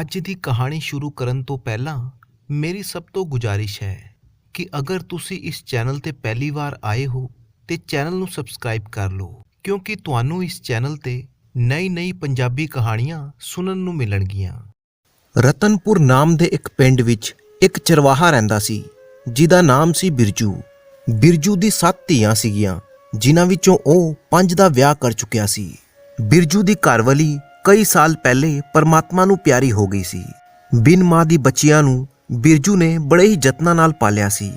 ਅੱਜ ਦੀ ਕਹਾਣੀ ਸ਼ੁਰੂ ਕਰਨ ਤੋਂ ਪਹਿਲਾਂ ਮੇਰੀ ਸਭ ਤੋਂ ਗੁਜ਼ਾਰਿਸ਼ ਹੈ ਕਿ ਅਗਰ ਤੁਸੀਂ ਇਸ ਚੈਨਲ ਤੇ ਪਹਿਲੀ ਵਾਰ ਆਏ ਹੋ ਤੇ ਚੈਨਲ ਨੂੰ ਸਬਸਕ੍ਰਾਈਬ ਕਰ ਲਓ, ਕਿਉਂਕਿ ਤੁਹਾਨੂੰ ਇਸ ਚੈਨਲ ਤੇ ਨਈ-ਨਈ ਪੰਜਾਬੀ ਕਹਾਣੀਆਂ ਸੁਣਨ ਨੂੰ ਮਿਲਣਗੀਆਂ। ਰਤਨਪੁਰ ਨਾਮ ਦੇ ਇੱਕ ਪਿੰਡ ਵਿੱਚ ਇੱਕ ਚਰਵਾਹਾ ਰਹਿੰਦਾ ਸੀ, ਜਿਹਦਾ ਨਾਮ ਸੀ ਬਿਰਜੂ। ਬਿਰਜੂ ਦੀ ਸੱਤ ਧੀਆਂ ਸੀਗੀਆਂ, ਜਿਨ੍ਹਾਂ ਵਿੱਚੋਂ ਉਹ ਪੰਜ ਦਾ ਵਿਆਹ ਕਰ ਚੁੱਕਿਆ ਸੀ। ਬਿਰਜੂ ਦੀ ਘਰਵਾਲੀ ਕਈ ਸਾਲ ਪਹਿਲੇ ਪਰਮਾਤਮਾ ਨੂੰ ਪਿਆਰੀ ਹੋ ਗਈ ਸੀ। ਬਿਨ ਮਾਂ ਦੀ ਬੱਚਿਆਂ ਨੂੰ ਬਿਰਜੂ ਨੇ ਬੜੇ ਹੀ ਯਤਨਾਂ ਨਾਲ ਪਾਲਿਆ ਸੀ।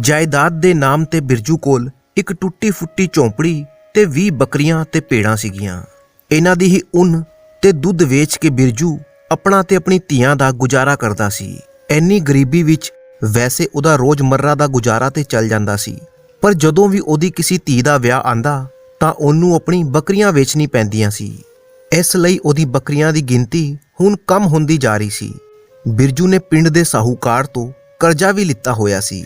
ਜਾਇਦਾਦ ਦੇ ਨਾਮ ਤੇ ਬਿਰਜੂ ਕੋਲ ਇੱਕ ਟੁੱਟੀ ਫੁੱਟੀ ਝੌਂਪੜੀ ਤੇ 20 ਬੱਕਰੀਆਂ ਤੇ ਭੇਡਾਂ ਸੀਗੀਆਂ। ਇਹਨਾਂ ਦੀ ਹੀ ਉੱਨ ਤੇ ਦੁੱਧ ਵੇਚ ਕੇ ਬਿਰਜੂ ਆਪਣਾ ਤੇ ਆਪਣੀ ਧੀਆਂ ਦਾ ਗੁਜ਼ਾਰਾ ਕਰਦਾ ਸੀ। ਐਨੀ ਗਰੀਬੀ ਵਿੱਚ ਵੈਸੇ ਉਹਦਾ ਰੋਜ਼ਮਰਰਾ ਦਾ ਗੁਜ਼ਾਰਾ ਤੇ ਚੱਲ ਜਾਂਦਾ ਸੀ। ਪਰ ਜਦੋਂ ਵੀ ਉਹਦੀ ਕਿਸੇ ਧੀ ਦਾ ਵਿਆਹ ਆਂਦਾ ਤਾਂ ਉਹਨੂੰ ਆਪਣੀ ਬੱਕਰੀਆਂ ਵੇਚਣੀ ਪੈਂਦੀਆਂ ਸੀ। ਇਸ ਲਈ ਉਹਦੀ ਬੱਕਰੀਆਂ ਦੀ ਗਿਣਤੀ ਹੁਣ ਕਮ ਹੁੰਦੀ ਜਾ ਰਹੀ ਸੀ। ਬਿਰਜੂ ਨੇ ਪਿੰਡ ਦੇ ਸਾਹੂਕਾਰ ਤੋਂ ਕਰਜ਼ਾ ਵੀ ਲਿੱਤਾ ਹੋਇਆ ਸੀ।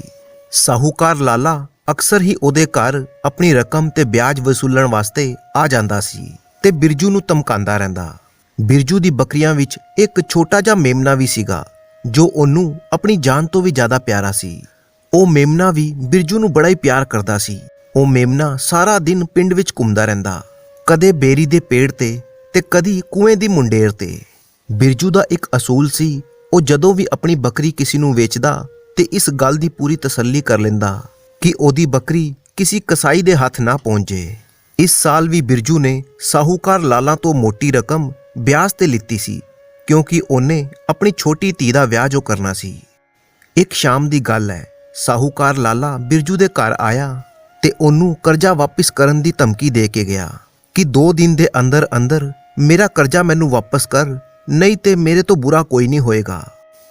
ਸਾਹੂਕਾਰ ਲਾਲਾ ਅਕਸਰ ਹੀ ਉਹਦੇ ਘਰ ਆਪਣੀ ਰਕਮ ਤੇ ਵਿਆਜ ਵਸੂਲਣ ਵਾਸਤੇ ਆ ਜਾਂਦਾ ਸੀ ਤੇ ਬਿਰਜੂ ਨੂੰ ਧਮਕਾਉਂਦਾ ਰਹਿੰਦਾ। ਬਿਰਜੂ ਦੀ ਬੱਕਰੀਆਂ ਵਿੱਚ ਇੱਕ ਛੋਟਾ ਜਿਹਾ ਮੇਮਨਾ ਵੀ ਸੀਗਾ, ਜੋ ਉਹਨੂੰ ਆਪਣੀ ਜਾਨ ਤੋਂ ਵੀ ਜ਼ਿਆਦਾ ਪਿਆਰਾ ਸੀ। ਉਹ ਮੇਮਨਾ ਵੀ ਬਿਰਜੂ ਨੂੰ ਬੜਾ ਹੀ ਪਿਆਰ ਕਰਦਾ ਸੀ। ਉਹ ਮੇਮਨਾ ਸਾਰਾ ਦਿਨ ਪਿੰਡ ਵਿੱਚ ਘੁੰਮਦਾ ਰਹਿੰਦਾ। ਕਦੇ ਬੇਰੀ ਦੇ ਪੇੜ ਤੇ ਤੇ ਕਦੀ ਕੂਏ ਦੀ ਮੁੰਡੇਰ ਤੇ। ਬਿਰਜੂ ਦਾ ਇੱਕ ਅਸੂਲ ਸੀ, ਉਹ ਜਦੋਂ ਵੀ ਆਪਣੀ ਬੱਕਰੀ ਕਿਸੇ ਨੂੰ ਵੇਚਦਾ ਤੇ ਇਸ ਗੱਲ ਦੀ ਪੂਰੀ ਤਸੱਲੀ ਕਰ ਲੈਂਦਾ ਕਿ ਉਹਦੀ ਬੱਕਰੀ ਕਿਸੇ ਕਸਾਈ ਦੇ ਹੱਥ ਨਾ ਪਹੁੰਚੇ। ਇਸ ਸਾਲ ਵੀ ਬਿਰਜੂ ਨੇ ਸਾਹੂਕਾਰ ਲਾਲਾ ਤੋਂ ਮੋਟੀ ਰਕਮ ਵਿਆਜ ਤੇ ਲਿੱਤੀ ਸੀ, ਕਿਉਂਕਿ ਉਹਨੇ ਆਪਣੀ ਛੋਟੀ ਧੀ ਦਾ ਵਿਆਹ ਜੋ ਕਰਨਾ ਸੀ। ਇੱਕ ਸ਼ਾਮ ਦੀ ਗੱਲ ਹੈ, ਸਾਹੂਕਾਰ ਲਾਲਾ ਬਿਰਜੂ ਦੇ ਘਰ ਆਇਆ ਤੇ ਉਹਨੂੰ ਕਰਜ਼ਾ ਵਾਪਸ ਕਰਨ ਦੀ ਧਮਕੀ ਦੇ ਕੇ ਗਿਆ ਕਿ 2 ਦਿਨ ਦੇ ਅੰਦਰ ਅੰਦਰ ਮੇਰਾ ਕਰਜ਼ਾ ਮੈਨੂੰ ਵਾਪਸ ਕਰ, ਨਹੀਂ ਤੇ ਮੇਰੇ ਤੋਂ ਬੁਰਾ ਕੋਈ ਨਹੀਂ ਹੋਏਗਾ।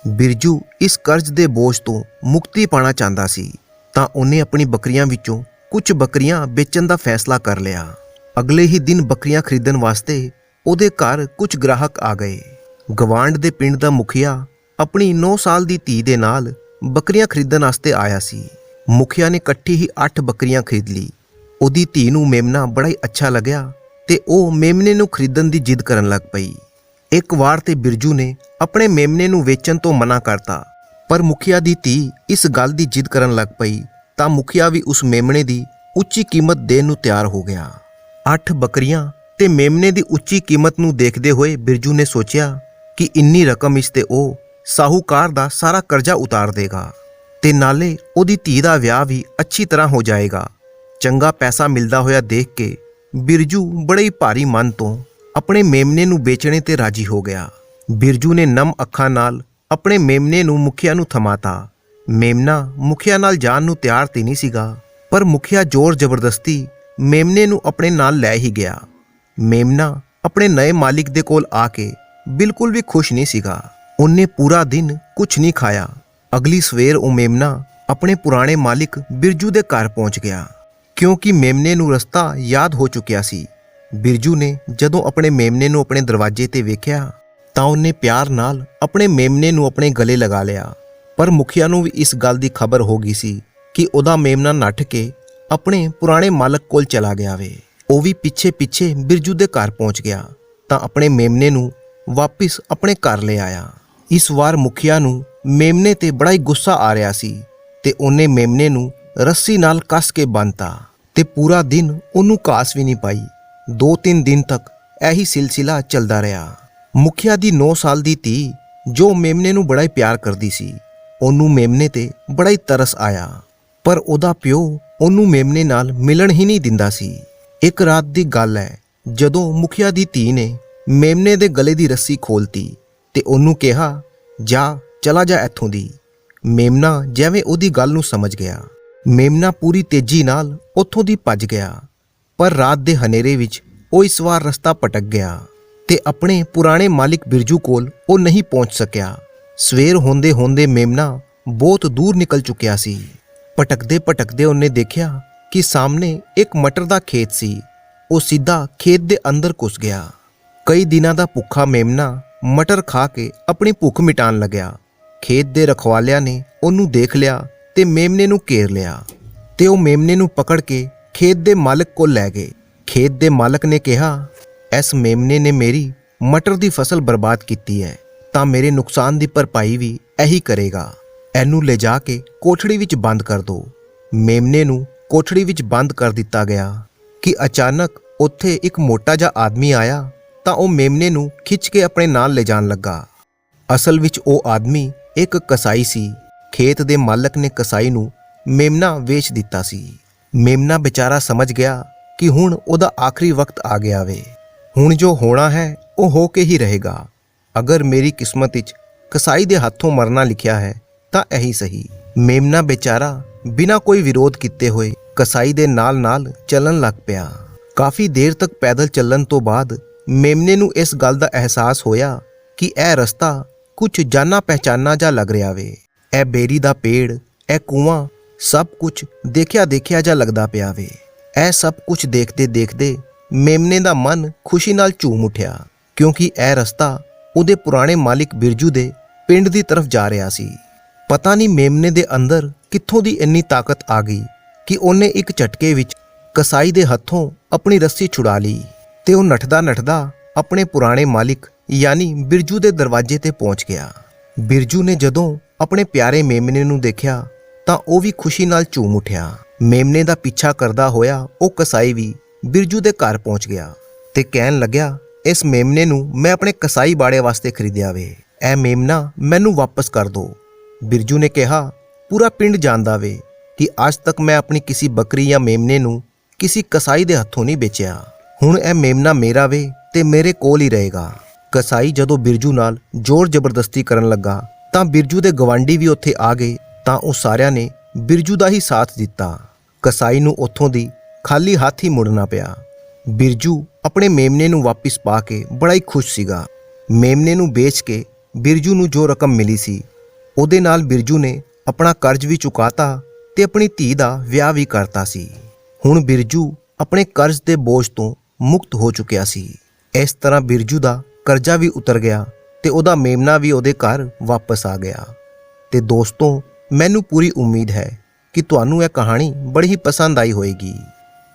ਬਿਰਜੂ ਇਸ ਕਰਜ਼ ਦੇ ਬੋਝ ਤੋਂ ਮੁਕਤੀ ਪਾਣਾ ਚਾਹੁੰਦਾ ਸੀ, ਤਾਂ ਉਹਨੇ ਆਪਣੀ ਬੱਕਰੀਆਂ ਵਿੱਚੋਂ ਕੁਝ ਬੱਕਰੀਆਂ ਵੇਚਣ ਦਾ ਫੈਸਲਾ ਕਰ ਲਿਆ। ਅਗਲੇ ਹੀ ਦਿਨ ਬੱਕਰੀਆਂ ਖਰੀਦਣ ਵਾਸਤੇ ਉਹਦੇ ਘਰ ਕੁਝ ਗ੍ਰਾਹਕ ਆ ਗਏ। ਗਵਾਂਡ ਦੇ ਪਿੰਡ ਦਾ ਮੁਖੀਆ ਆਪਣੀ 9 ਸਾਲ ਦੀ ਧੀ ਦੇ ਨਾਲ ਬੱਕਰੀਆਂ ਖਰੀਦਣ ਵਾਸਤੇ ਆਇਆ ਸੀ। ਮੁਖੀਆ ਨੇ ਇਕੱਠੀ ਹੀ 8 ਬੱਕਰੀਆਂ ਖਰੀਦ ਲਈ। ਉਹਦੀ ਧੀ ਨੂੰ ਮੇਮਨਾ ਬੜਾ ਹੀ ਅੱਛਾ ਲੱਗਿਆ। ਤੇ ਉਹ ਮੇਮਨੇ ਨੂੰ ਖਰੀਦਣ ਦੀ ਜਿੱਦ ਕਰਨ ਲੱਗ ਪਈ। ਇੱਕ ਵਾਰ ਤੇ ਬਿਰਜੂ ਨੇ ਆਪਣੇ ਮੇਮਨੇ ਨੂੰ ਵੇਚਣ ਤੋਂ ਮਨਾ ਕਰਤਾ, ਪਰ ਮੁਖੀਆ ਦੀ ਧੀ ਇਸ ਗੱਲ ਦੀ ਜਿੱਦ ਕਰਨ ਲੱਗ ਪਈ ਤਾਂ ਮੁਖੀਆ ਵੀ ਉਸ ਮੇਮਣੇ ਦੀ ਉੱਚੀ ਕੀਮਤ ਦੇਣ ਨੂੰ ਤਿਆਰ ਹੋ ਗਿਆ। 8 ਬੱਕਰੀਆਂ ਤੇ ਮੇਮਨੇ ਦੀ ਉੱਚੀ ਕੀਮਤ ਨੂੰ ਦੇਖਦੇ ਹੋਏ ਬਿਰਜੂ ਨੇ ਸੋਚਿਆ ਕਿ ਇੰਨੀ ਰਕਮ ਇਸ ਤੇ ਉਹ ਸਾਹੂਕਾਰ ਦਾ ਸਾਰਾ ਕਰਜ਼ਾ ਉਤਾਰ ਦੇਗਾ ਤੇ ਨਾਲੇ ਉਹਦੀ ਧੀ ਦਾ ਵਿਆਹ ਵੀ ਅੱਛੀ ਤਰ੍ਹਾਂ ਹੋ ਜਾਏਗਾ। ਚੰਗਾ ਪੈਸਾ ਮਿਲਦਾ ਹੋਇਆ ਦੇਖ ਕੇ ਬਿਰਜੂ ਬੜੇ ਹੀ ਭਾਰੀ ਮਨ ਤੋਂ ਆਪਣੇ ਮੇਮਨੇ ਨੂੰ ਵੇਚਣੇ ਤੇ ਰਾਜੀ ਹੋ ਗਿਆ। ਬਿਰਜੂ ਨੇ ਨਮ ਅੱਖਾਂ ਨਾਲ ਆਪਣੇ ਮੇਮਨੇ ਨੂੰ ਮੁਖੀਆ ਨੂੰ ਥਮਾਤਾ। ਮੇਮਨਾ ਮੁਖੀਆ ਨਾਲ ਜਾਣ ਨੂੰ ਤਿਆਰ ਤੇ ਨਹੀਂ ਸੀਗਾ, ਪਰ ਮੁਖੀਆ ਜ਼ੋਰ ਜ਼ਬਰਦਸਤੀ ਮੇਮਨੇ ਨੂੰ ਆਪਣੇ ਨਾਲ ਲੈ ਹੀ ਗਿਆ। ਮੇਮਨਾ ਆਪਣੇ ਨਏ ਮਾਲਿਕ ਦੇ ਕੋਲ ਆ ਕੇ ਬਿਲਕੁਲ ਵੀ ਖੁਸ਼ ਨਹੀਂ ਸੀਗਾ। ਉਹਨੇ ਪੂਰਾ ਦਿਨ ਕੁਝ ਨਹੀਂ ਖਾਇਆ। ਅਗਲੀ ਸਵੇਰ ਉਹ ਮੇਮਨਾ ਆਪਣੇ ਪੁਰਾਣੇ ਮਾਲਿਕ ਬਿਰਜੂ ਦੇ ਘਰ ਪਹੁੰਚ ਗਿਆ। ਕਿਉਂਕਿ ਮੇਮਨੇ ਨੂੰ ਰਸਤਾ ਯਾਦ ਹੋ ਚੁੱਕਿਆ ਸੀ। ਬਿਰਜੂ ਨੇ ਜਦੋਂ ਆਪਣੇ ਮੇਮਨੇ ਨੂੰ ਆਪਣੇ ਦਰਵਾਜ਼ੇ ਤੇ ਵੇਖਿਆ, ਤਾਂ ਉਹਨੇ ਪਿਆਰ ਨਾਲ ਆਪਣੇ ਮੇਮਨੇ ਨੂੰ ਆਪਣੇ ਗਲੇ ਲਗਾ ਲਿਆ। ਪਰ ਮੁਖੀਆ ਨੂੰ ਵੀ ਇਸ ਗੱਲ ਦੀ ਖਬਰ ਹੋ ਗਈ ਸੀ ਕਿ ਉਹਦਾ ਮੇਮਨਾ ਨੱਠ ਕੇ ਆਪਣੇ ਪੁਰਾਣੇ ਮਾਲਕ ਕੋਲ ਚਲਾ ਗਿਆ ਵੇ। ਉਹ ਵੀ ਪਿੱਛੇ ਪਿੱਛੇ ਬਿਰਜੂ ਦੇ ਘਰ ਪਹੁੰਚ ਗਿਆ, ਤਾਂ ਆਪਣੇ ਮੇਮਨੇ ਨੂੰ ਵਾਪਿਸ ਆਪਣੇ ਘਰ ਲੈ ਆਇਆ। ਇਸ ਵਾਰ ਮੁਖੀਆ ਨੂੰ ਮੇਮਨੇ ਤੇ ਬੜਾ ਹੀ ਗੁੱਸਾ ਆ ਰਿਹਾ ਸੀ ਤੇ ਉਹਨੇ ਮੇਮਨੇ ਨੂੰ ਰੱਸੀ ਨਾਲ ਕੱਸ ਕੇ ਬੰਨਤਾ ਤੇ ਪੂਰਾ ਦਿਨ ਉਹਨੂੰ ਘਾਸ ਵੀ ਨਹੀਂ ਪਾਈ। ਦੋ ਤਿੰਨ ਦਿਨ ਤੱਕ ਇਹੀ ਸਿਲਸਿਲਾ ਚੱਲਦਾ ਰਿਹਾ। ਮੁਖੀਆ ਦੀ 9 ਸਾਲ ਦੀ ਧੀ ਜੋ ਮੇਮਨੇ ਨੂੰ ਬੜਾ ਹੀ ਪਿਆਰ ਕਰਦੀ ਸੀ, ਉਹਨੂੰ ਮੇਮਨੇ ਤੇ ਬੜਾ ਹੀ ਤਰਸ ਆਇਆ। ਪਰ ਉਹਦਾ ਪਿਓ ਉਹਨੂੰ ਮੇਮਨੇ ਨਾਲ ਮਿਲਣ ਹੀ ਨਹੀਂ ਦਿੰਦਾ ਸੀ। ਇੱਕ ਰਾਤ ਦੀ ਗੱਲ ਹੈ, ਜਦੋਂ ਮੁਖੀਆ ਦੀ ਧੀ ਨੇ ਮੇਮਨੇ ਦੇ ਗਲੇ ਦੀ ਰੱਸੀ ਖੋਲਤੀ ਤੇ ਉਹਨੂੰ ਕਿਹਾ, ਜਾ, ਚਲਾ ਜਾ ਇੱਥੋਂ ਦੀ। ਮੇਮਨਾ ਜਿਵੇਂ ਉਹਦੀ ਗੱਲ ਨੂੰ ਸਮਝ ਗਿਆ। ਮੇਮਨਾ ਪੂਰੀ ਤੇਜ਼ੀ ਨਾਲ ਉੱਥੋਂ ਦੀ ਭੱਜ ਗਿਆ, ਪਰ ਰਾਤ ਦੇ ਹਨੇਰੇ ਵਿੱਚ ਉਹ ਇਸ ਵਾਰ ਰਸਤਾ ਪਟਕ ਗਿਆ ਤੇ ਆਪਣੇ ਪੁਰਾਣੇ ਮਾਲਿਕ ਬਿਰਜੂ ਕੋਲ ਉਹ ਨਹੀਂ ਪਹੁੰਚ ਸਕਿਆ। ਸਵੇਰ ਹੁੰਦੇ ਹੁੰਦੇ ਮੇਮਨਾ ਬਹੁਤ ਦੂਰ ਨਿਕਲ ਚੁੱਕਿਆ ਸੀ। ਭਟਕਦੇ ਭਟਕਦੇ ਉਹਨੇ ਦੇਖਿਆ ਕਿ ਸਾਹਮਣੇ ਇੱਕ ਮਟਰ ਦਾ ਖੇਤ ਸੀ। ਉਹ ਸਿੱਧਾ ਖੇਤ ਦੇ ਅੰਦਰ ਘੁਸ ਗਿਆ। ਕਈ ਦਿਨਾਂ ਦਾ ਭੁੱਖਾ ਮੇਮਨਾ ਮਟਰ ਖਾ ਕੇ ਆਪਣੀ ਭੁੱਖ ਮਿਟਾਉਣ ਲੱਗਿਆ। ਖੇਤ ਦੇ ਰਖਵਾਲਿਆਂ ਨੇ ਉਹਨੂੰ ਦੇਖ ਲਿਆ ਤੇ ਮੇਮਨੇ ਨੂੰ ਘੇਰ ਲਿਆ ਤੇ ਉਹ ਮੇਮਨੇ ਨੂੰ ਪਕੜ ਕੇ ਖੇਤ ਦੇ ਮਾਲਕ ਕੋਲ ਲੈ ਗਏ। ਖੇਤ ਦੇ ਮਾਲਕ ਨੇ ਕਿਹਾ ਇਸ ਮੇਮਨੇ ਨੇ ਮੇਰੀ ਮਟਰ ਦੀ ਫਸਲ ਬਰਬਾਦ ਕੀਤੀ ਹੈ, ਤਾਂ ਮੇਰੇ ਨੁਕਸਾਨ ਦੀ ਭਰਪਾਈ ਵੀ ਇਹੀ ਕਰੇਗਾ। ਇਹਨੂੰ ਲਿਜਾ ਕੇ ਕੋਠੜੀ ਵਿੱਚ ਬੰਦ ਕਰ ਦੋ। ਮੇਮਨੇ ਨੂੰ ਕੋਠੜੀ ਵਿੱਚ ਬੰਦ ਕਰ ਦਿੱਤਾ ਗਿਆ ਕਿ ਅਚਾਨਕ ਉੱਥੇ ਇੱਕ ਮੋਟਾ ਜਿਹਾ ਆਦਮੀ ਆਇਆ, ਤਾਂ ਉਹ ਮੇਮਨੇ ਨੂੰ ਖਿੱਚ ਕੇ ਆਪਣੇ ਨਾਲ ਲਿਜਾਣ ਲੱਗਾ। ਅਸਲ ਵਿੱਚ ਉਹ ਆਦਮੀ ਇੱਕ ਕਸਾਈ ਸੀ। ਖੇਤ ਦੇ ਮਾਲਕ ਨੇ ਕਸਾਈ ਨੂੰ ਮੇਮਨਾ ਵੇਚ ਦਿੱਤਾ ਸੀ। ਮੇਮਨਾ ਵਿਚਾਰਾ ਸਮਝ ਗਿਆ ਕਿ ਹੁਣ ਉਹਦਾ ਆਖਰੀ ਵਕਤ ਆ ਗਿਆ ਵੇ। ਹੁਣ ਜੋ ਹੋਣਾ ਹੈ, ਉਹ ਹੋ ਕੇ ਹੀ ਰਹੇਗਾ। ਅਗਰ ਮੇਰੀ ਕਿਸਮਤ ਵਿੱਚ ਕਸਾਈ ਦੇ ਹੱਥੋਂ ਮਰਨਾ ਲਿਖਿਆ ਹੈ, ਤਾਂ ਇਹੀ ਸਹੀ। ਮੇਮਨਾ ਵਿਚਾਰਾ ਬਿਨਾਂ ਕੋਈ ਵਿਰੋਧ ਕੀਤੇ ਹੋਏ ਕਸਾਈ ਦੇ ਨਾਲ-ਨਾਲ ਚੱਲਣ ਲੱਗ ਪਿਆ। ਕਾਫੀ ਦੇਰ ਤੱਕ ਪੈਦਲ ਚੱਲਣ ਤੋਂ ਬਾਅਦ ਮੇਮਨੇ ਨੂੰ ਇਸ ਗੱਲ ਦਾ ਅਹਿਸਾਸ ਹੋਇਆ ਕਿ ਇਹ ਰਸਤਾ ਕੁਝ ਜਾਣਾ ਪਹਿਚਾਨਾ ਜਾ ਲੱਗ ਰਿਹਾ ਵੇ। ਇਹ ਬੇਰੀ ਦਾ ਪੇੜ, ਇਹ ਕੂਆਂ ਸਭ ਕੁਝ ਦੇਖਿਆ ਦੇਖਿਆ ਜਾ ਲੱਗਦਾ ਪਿਆ ਵੇ। ਇਹ ਸਭ ਕੁਝ ਦੇਖਦੇ ਦੇਖਦੇ ਮੇਮਨੇ ਦਾ ਮਨ ਖੁਸ਼ੀ ਨਾਲ ਝੂਮ ਉੱਠਿਆ, ਕਿਉਂਕਿ ਇਹ ਰਸਤਾ ਉਹਦੇ ਪੁਰਾਣੇ ਮਾਲਿਕ ਬਿਰਜੂ ਦੇ ਪਿੰਡ ਦੀ ਤਰਫ ਜਾ ਰਿਹਾ ਸੀ। ਪਤਾ ਨਹੀਂ ਮੇਮਨੇ ਦੇ ਅੰਦਰ ਕਿੱਥੋਂ ਦੀ ਇੰਨੀ ਤਾਕਤ ਆ ਗਈ ਕਿ ਉਹਨੇ ਇੱਕ ਝਟਕੇ ਵਿੱਚ ਕਸਾਈ ਦੇ ਹੱਥੋਂ ਆਪਣੀ ਰੱਸੀ ਛੁਡਾ ਲਈ ਤੇ ਉਹ ਨੱਠਦਾ ਨੱਠਦਾ ਆਪਣੇ ਪੁਰਾਣੇ ਮਾਲਿਕ, ਯਾਨੀ ਬਿਰਜੂ ਦੇ ਦਰਵਾਜ਼ੇ ਤੇ ਪਹੁੰਚ ਗਿਆ। ਬਿਰਜੂ ਨੇ ਜਦੋਂ ਆਪਣੇ ਪਿਆਰੇ ਮੇਮਨੇ ਨੂੰ ਦੇਖਿਆ ਤਾਂ ਉਹ ਵੀ ਖੁਸ਼ੀ ਨਾਲ ਝੂਮ ਉੱਠਿਆ। ਮੇਮਨੇ ਦਾ ਪਿੱਛਾ ਕਰਦਾ ਹੋਇਆ ਉਹ ਕਸਾਈ ਵੀ ਬਿਰਜੂ ਦੇ ਘਰ ਪਹੁੰਚ ਗਿਆ ਤੇ ਕਹਿਣ ਲੱਗਿਆ, ਇਸ ਮੇਮਨੇ ਨੂੰ ਮੈਂ ਆਪਣੇ ਕਸਾਈ ਬਾੜੇ ਵਾਸਤੇ ਖਰੀਦਿਆ ਵੇ। ਇਹ ਮੇਮਨਾ ਮੈਨੂੰ ਵਾਪਸ ਕਰ ਦੋ। ਬਿਰਜੂ ਨੇ ਕਿਹਾ, ਪੂਰਾ ਪਿੰਡ ਜਾਣਦਾ ਵੇ ਕਿ ਅੱਜ ਤੱਕ ਮੈਂ ਆਪਣੀ ਕਿਸੇ ਬੱਕਰੀ ਜਾਂ ਮੇਮਨੇ ਨੂੰ ਕਿਸੇ ਕਸਾਈ ਦੇ ਹੱਥੋਂ ਨਹੀਂ ਵੇਚਿਆ। ਹੁਣ ਇਹ ਮੇਮਨਾ ਮੇਰਾ ਵੇ ਤੇ ਮੇਰੇ ਕੋਲ ਹੀ ਰਹੇਗਾ। ਕਸਾਈ ਜਦੋਂ ਬਿਰਜੂ ਨਾਲ ਜ਼ੋਰ ਜ਼ਬਰਦਸਤੀ ਕਰਨ ਲੱਗਾ ਤਾਂ ਬਿਰਜੂ ਦੇ ਗਵਾਂਢੀ ਵੀ ਉੱਥੇ ਆ ਗਏ ਤਾਂ ਉਹ ਸਾਰਿਆਂ ਨੇ ਬਿਰਜੂ ਦਾ ਹੀ ਸਾਥ ਦਿੱਤਾ। ਕਸਾਈ ਨੂੰ ਉੱਥੋਂ ਦੀ ਖਾਲੀ ਹੱਥ ਹੀ ਮੁੜਨਾ ਪਿਆ। ਬਿਰਜੂ ਆਪਣੇ ਮੇਮਨੇ ਨੂੰ ਵਾਪਿਸ ਪਾ ਕੇ ਬੜਾ ਹੀ ਖੁਸ਼ ਸੀਗਾ। ਮੇਮਨੇ ਨੂੰ ਵੇਚ ਕੇ ਬਿਰਜੂ ਨੂੰ ਜੋ ਰਕਮ ਮਿਲੀ ਸੀ, ਉਹਦੇ ਨਾਲ ਬਿਰਜੂ ਨੇ ਆਪਣਾ ਕਰਜ਼ ਵੀ ਚੁਕਾਤਾ ਤੇ ਆਪਣੀ ਧੀ ਦਾ ਵਿਆਹ ਵੀ ਕਰਤਾ ਸੀ। ਹੁਣ ਬਿਰਜੂ ਆਪਣੇ ਕਰਜ਼ ਦੇ ਬੋਝ ਤੋਂ ਮੁਕਤ ਹੋ ਚੁੱਕਿਆ ਸੀ। ਇਸ ਤਰ੍ਹਾਂ ਬਿਰਜੂ ਦਾ ਕਰਜ਼ਾ ਵੀ ਉਤਰ ਗਿਆ ਤੇ ਉਹਦਾ ਮੇਮਨਾ ਵੀ ਉਹਦੇ ਘਰ ਵਾਪਸ ਆ ਗਿਆ। ਤੇ ਦੋਸਤੋ, ਮੈਨੂੰ ਪੂਰੀ ਉਮੀਦ ਹੈ ਕਿ ਤੁਹਾਨੂੰ ਇਹ ਕਹਾਣੀ ਬੜੀ ਹੀ ਪਸੰਦ ਆਈ ਹੋਵੇਗੀ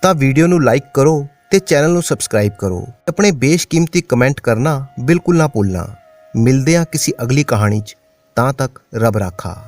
ਤਾਂ ਵੀਡੀਓ ਨੂੰ ਲਾਈਕ ਕਰੋ ਤੇ ਚੈਨਲ ਨੂੰ ਸਬਸਕ੍ਰਾਈਬ ਕਰੋ। ਆਪਣੇ ਬੇਸ਼ਕੀਮਤੀ ਕਮੈਂਟ ਕਰਨਾ ਬਿਲਕੁਲ ਨਾ ਭੁੱਲਣਾ। ਮਿਲਦੇ ਹਾਂ ਕਿਸੇ ਅਗਲੀ ਕਹਾਣੀ 'ਚ। ਤਾਂ ਤੱਕ ਰੱਬ ਰਾਖਾ।